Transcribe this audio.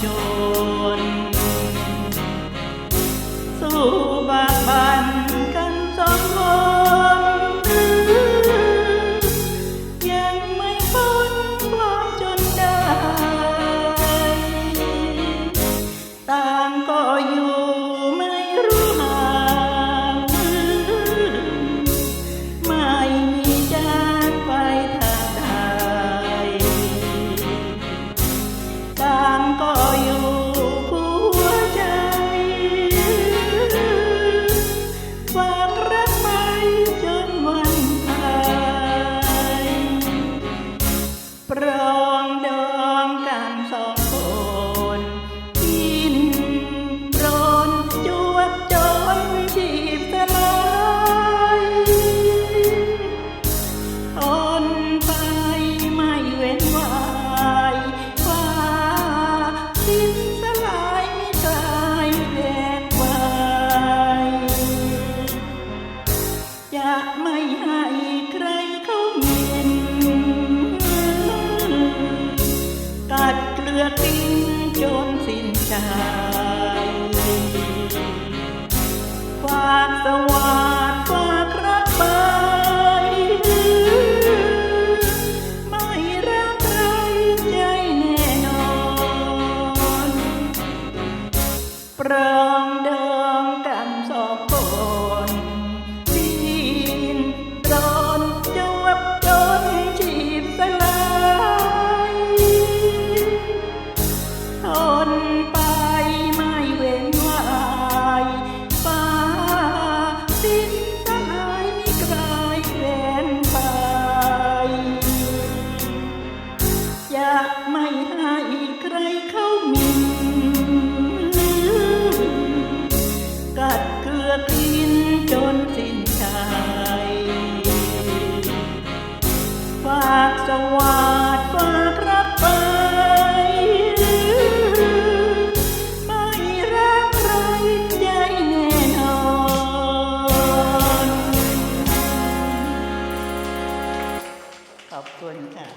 canción. จะไม่ให้ใครเขามินกัดเกลือทิ้งจนสิ้นใจคามสว จะไม่ให้ใครเข้ามินกัดเกลือกินจนสิ้นใจฝากสวาดฝากรับไปไม่รักใครแน่นอนขอบคุณค่ะ